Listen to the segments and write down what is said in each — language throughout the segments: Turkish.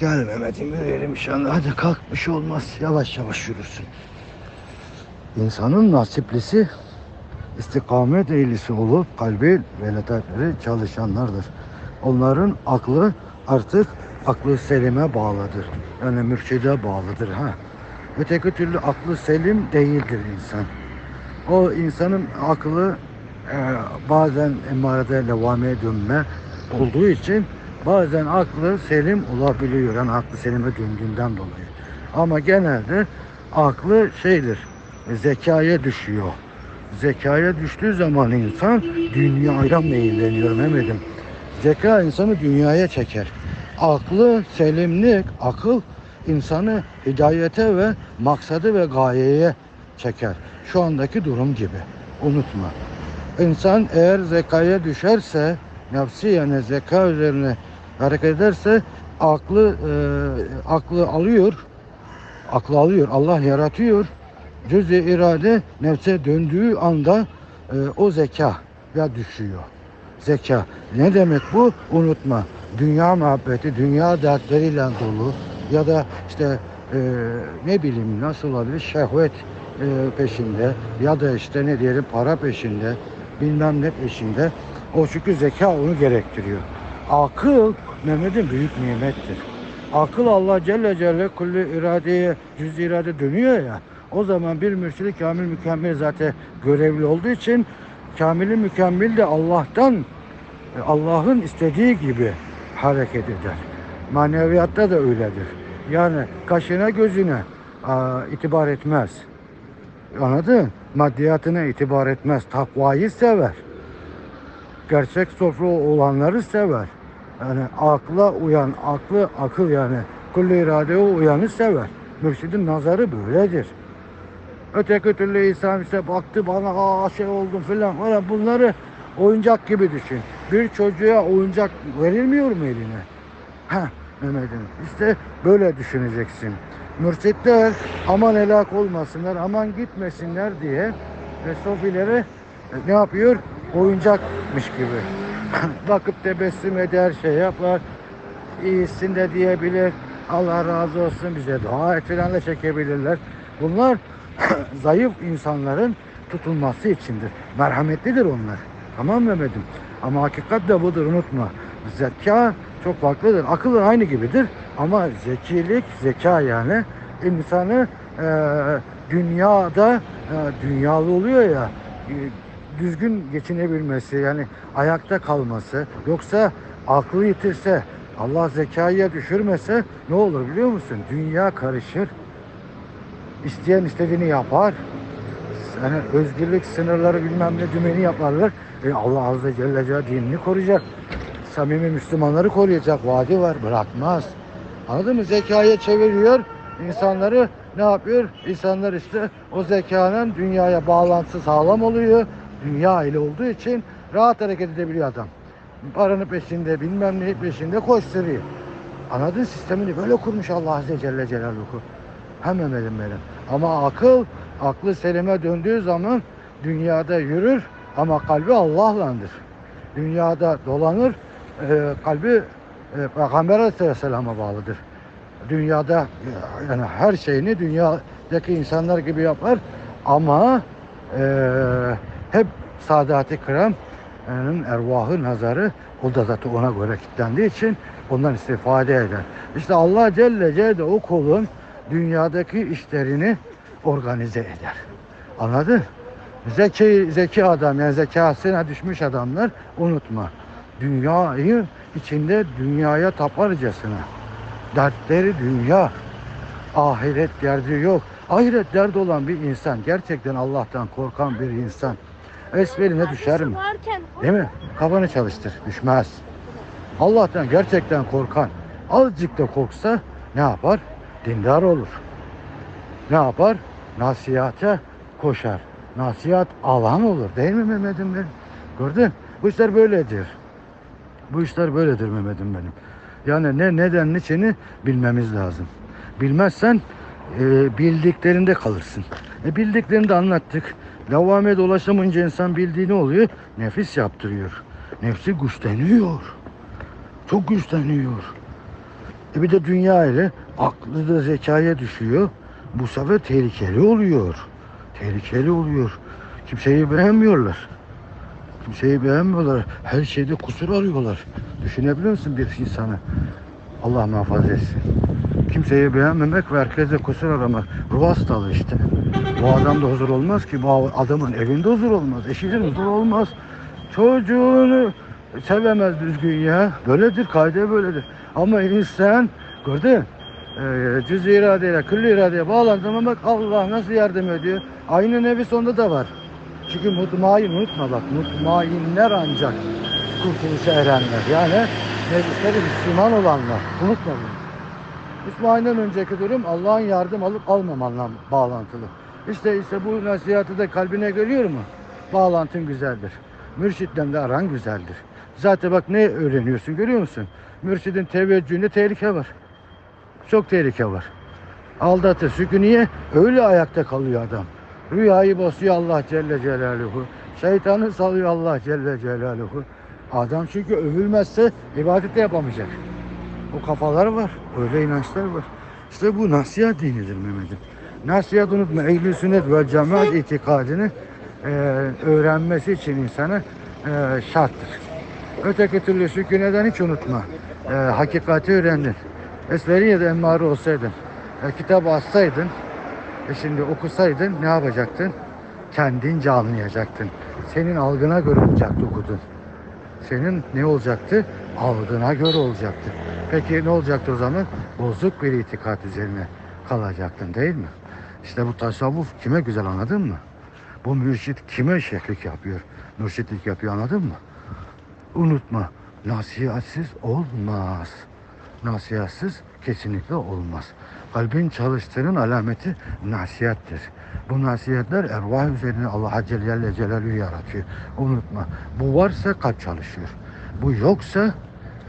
Gel Mehmet'im yürüyelim inşallah. Hadi kalk bir şey olmaz. Yavaş yavaş yürürsün. İnsanın nasiplisi istikamet eğlisi olup kalbi ve letaifleri çalışanlardır. Onların aklı artık aklı selime bağlıdır. Yani mürşide bağlıdır. Ha. Öteki türlü aklı selim değildir insan. O insanın aklı e, bazen emarede levameye dönme olduğu için bazen aklı selim olabiliyor. Yani aklı selime döndüğünden dolayı. Ama genelde aklı şeydir, zekaya düşüyor. Zekaya düştüğü zaman insan dünyaya meyilleniyor Mehmet'im. Zeka insanı dünyaya çeker. Aklı, selimlik, akıl insanı hidayete ve maksadı ve gayeye çeker. Şu andaki durum gibi. Unutma. İnsan eğer zekaya düşerse, nefsi yani zeka üzerine hareket ederse aklı e, aklı alıyor. Aklı alıyor. Allah yaratıyor. Cüz-i irade nefse döndüğü anda e, o zeka ya düşüyor. Zeka. Ne demek bu? Unutma. Dünya muhabbeti, dünya dertleriyle dolu ya da işte e, ne bileyim nasıl olabilir şehvet e, peşinde ya da işte ne diyelim para peşinde bilmem ne peşinde. O çünkü zeka onu gerektiriyor. Akıl Mehmet'in büyük nimettir. Akıl Allah Celle Celle kulli iradeye, cüz irade dönüyor ya. O zaman bir mürşidi kamil mükemmel zaten görevli olduğu için kamili mükemmel de Allah'tan e, Allah'ın istediği gibi hareket eder. Maneviyatta da öyledir. Yani kaşına gözüne aa, itibar etmez. Anladın? Maddiyatına itibar etmez. Takvayı sever. Gerçek sofra olanları sever. Yani akla uyan, aklı akıl yani kulli iradeye uyanı sever. Mürşidin nazarı böyledir. Öteki türlü insan işte baktı bana aa şey oldum filan falan bunları oyuncak gibi düşün. Bir çocuğa oyuncak verilmiyor mu eline? Ha Mehmet'im işte böyle düşüneceksin. Mürşitler aman helak olmasınlar, aman gitmesinler diye ve sofilere ne yapıyor? Oyuncakmış gibi. Bakıp tebessüm eder, şey yapar. İyisin de diyebilir. Allah razı olsun bize dua et filan da çekebilirler. Bunlar zayıf insanların tutulması içindir. Merhametlidir onlar. Tamam mı Mehmet'im? Ama hakikat de budur unutma. Zeka çok farklıdır. Akıl aynı gibidir. Ama zekilik, zeka yani insanı e, dünyada e, dünyalı oluyor ya düzgün geçinebilmesi yani ayakta kalması yoksa aklı yitirse Allah zekaya düşürmese ne olur biliyor musun? Dünya karışır. İsteyen istediğini yapar. Yani özgürlük sınırları bilmem ne dümeni yaparlar. E Allah Azze Celle dinini koruyacak. Samimi Müslümanları koruyacak. Vaadi var. Bırakmaz. Anladın mı? Zekaya çeviriyor. insanları ne yapıyor? İnsanlar işte o zekanın dünyaya bağlantısı sağlam oluyor. Dünya ile olduğu için rahat hareket edebiliyor adam. Paranın peşinde bilmem ne peşinde koşturuyor. Anladın sistemini böyle kurmuş Allah Azze Celle Celaluhu. Hemen elim benim. Ama akıl, aklı selime döndüğü zaman dünyada yürür ama kalbi Allah'landır. Dünyada dolanır, e, kalbi e, Peygamber Aleyhisselam'a bağlıdır. Dünyada yani her şeyini dünyadaki insanlar gibi yapar ama e, hep Sadat-ı Kiram'ın ervahı nazarı o da zaten ona göre kilitlendiği için ondan istifade eder. İşte Allah Celle Celle o kulun dünyadaki işlerini organize eder. Anladın? Zeki, zeki adam yani zekasına düşmüş adamlar unutma. Dünyayı içinde dünyaya taparcasına. Dertleri dünya. Ahiret derdi yok. Ahiret derdi olan bir insan gerçekten Allah'tan korkan bir insan. Esmerine düşer mi? Varken Değil mi? Kafanı çalıştır. Düşmez. Allah'tan gerçekten korkan azıcık da korksa ne yapar? Dindar olur. Ne yapar? Nasihate koşar. Nasihat alan olur. Değil mi Mehmet'im benim? Gördün? Bu işler böyledir. Bu işler böyledir Mehmet'im benim. Yani ne neden niçini bilmemiz lazım. Bilmezsen e, bildiklerinde kalırsın. E, bildiklerini de anlattık. Lavame dolaşamayınca insan bildiği ne oluyor? Nefis yaptırıyor. Nefsi güçleniyor. Çok güçleniyor. E bir de dünya ile aklı da zekaya düşüyor. Bu sefer tehlikeli oluyor. Tehlikeli oluyor. Kimseyi beğenmiyorlar. Kimseyi beğenmiyorlar. Her şeyde kusur arıyorlar. Düşünebiliyor musun bir insanı? Allah muhafaza etsin. Kimseyi beğenmemek ve herkese kusur aramak. Ruh hastalığı işte. Bu adamda huzur olmaz ki. Bu adamın evinde huzur olmaz. Eşinin huzur olmaz. Çocuğunu sevemez düzgün ya. Böyledir, kaide böyledir. Ama insan gördün ee, cüz iradeyle, külli iradeye bağlandığında bak Allah nasıl yardım ediyor. Aynı nefis onda da var. Çünkü mutmain unutma bak mutmainler ancak kurtuluşa erenler. Yani nefisleri Müslüman olanlar. Unutma bunu. Müslümandan önceki durum Allah'ın yardım alıp almamanla bağlantılı. İşte işte bu nasihatı da kalbine görüyor mu? Bağlantın güzeldir. Mürşitten de aran güzeldir. Zaten bak ne öğreniyorsun görüyor musun? Mürşidin teveccühünde tehlike var. Çok tehlike var. Aldatır. Çünkü niye? Öyle ayakta kalıyor adam. Rüyayı basıyor Allah Celle Celaluhu. Şeytanı salıyor Allah Celle Celaluhu. Adam çünkü övülmezse ibadet de yapamayacak. O kafalar var. Öyle inançlar var. İşte bu nasihat dinidir Mehmet'im. Nasihat unutma. Ehl-i sünnet ve cemaat itikadını e, öğrenmesi için insana e, şarttır. Öteki türlü sükuneden hiç unutma. E, hakikati öğrendin. Esveriye'de emmari olsaydın, e, kitabı açsaydın, e şimdi okusaydın ne yapacaktın? Kendince anlayacaktın. Senin algına göre olacaktı okudun. Senin ne olacaktı? Algına göre olacaktı. Peki ne olacaktı o zaman? Bozuk bir itikat üzerine kalacaktın değil mi? İşte bu tasavvuf kime güzel anladın mı? Bu mürşit kime şeklik yapıyor? Mürşitlik yapıyor anladın mı? Unutma nasihatsiz olmaz. Nasihatsiz kesinlikle olmaz. Kalbin çalıştığının alameti nasihattir. Bu nasihatler ervah üzerine Allah Celle Celaluhu yaratıyor. Unutma. Bu varsa kalp çalışıyor. Bu yoksa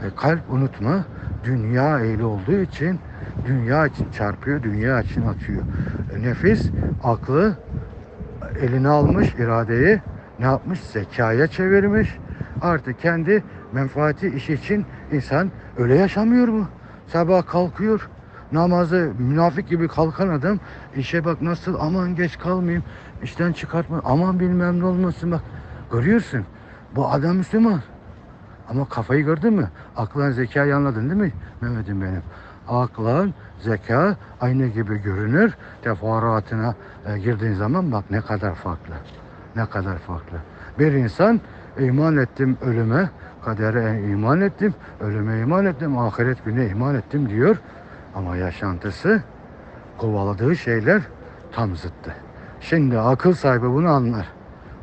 e, kalp unutma dünya ehli olduğu için dünya için çarpıyor, dünya için atıyor. E, nefis, aklı eline almış iradeyi ne yapmış? Zekaya çevirmiş. Artık kendi menfaati iş için insan öyle yaşamıyor mu? Sabah kalkıyor. Namazı münafık gibi kalkan adam işe bak nasıl aman geç kalmayayım işten çıkartma aman bilmem ne olmasın bak görüyorsun bu adam Müslüman ama kafayı gördün mü aklan zekayı anladın değil mi Mehmet'im benim aklan zeka aynı gibi görünür teferruatına e, girdiğin zaman bak ne kadar farklı ne kadar farklı bir insan iman ettim ölüme kadere iman ettim ölüme iman ettim ahiret gününe iman ettim diyor ama yaşantısı kovaladığı şeyler tam zıttı. Şimdi akıl sahibi bunu anlar.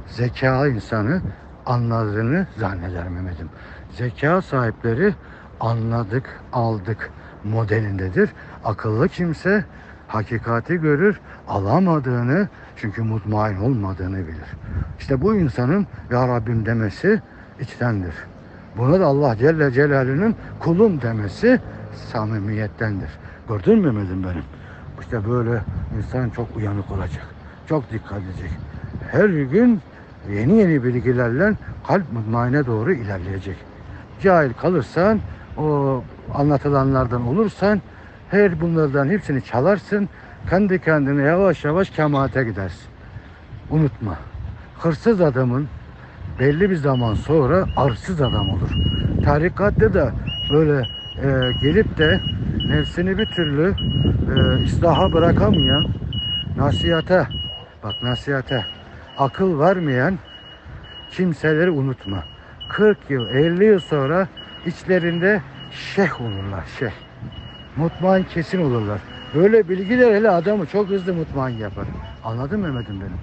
Zeka insanı anladığını zanneder Mehmet'im. Zeka sahipleri anladık, aldık modelindedir. Akıllı kimse hakikati görür, alamadığını çünkü mutmain olmadığını bilir. İşte bu insanın Ya Rabbim demesi içtendir. Buna da Allah Celle Celaluhu'nun kulum demesi samimiyettendir. Gördün mü Mehmet'im benim? İşte böyle insan çok uyanık olacak. Çok dikkat edecek. Her gün yeni yeni bilgilerle kalp mutmaine doğru ilerleyecek. Cahil kalırsan, o anlatılanlardan olursan her bunlardan hepsini çalarsın. Kendi kendine yavaş yavaş kemaate gidersin. Unutma. Hırsız adamın belli bir zaman sonra arsız adam olur. Tarikatta da böyle e, gelip de nefsini bir türlü e, islaha bırakamayan nasihate bak nasihate akıl vermeyen kimseleri unutma. 40 yıl 50 yıl sonra içlerinde şeyh olurlar şeyh. Mutmain kesin olurlar. Böyle bilgiler hele adamı çok hızlı mutmain yapar. Anladın mı Mehmet'im benim?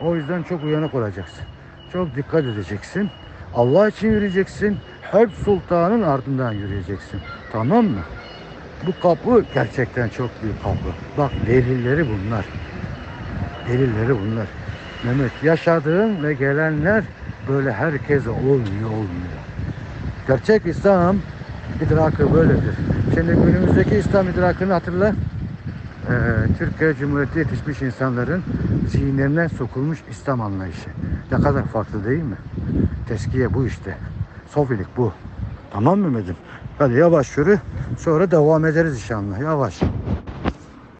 O yüzden çok uyanık olacaksın. Çok dikkat edeceksin. Allah için yürüyeceksin. Hep sultanın ardından yürüyeceksin. Tamam mı? Bu kapı gerçekten çok büyük kapı. Bak delilleri bunlar. Delilleri bunlar. Mehmet yaşadığın ve gelenler böyle herkese olmuyor olmuyor. Gerçek İslam idrakı böyledir. Şimdi günümüzdeki İslam idrakını hatırla. Ee, Türkiye Cumhuriyeti yetişmiş insanların zihinlerine sokulmuş İslam anlayışı. Ne kadar farklı değil mi? Teskiye bu işte. Sofilik bu. Tamam mı Mehmet'im? Hadi yavaş yürü. Sonra devam ederiz inşallah. Yavaş.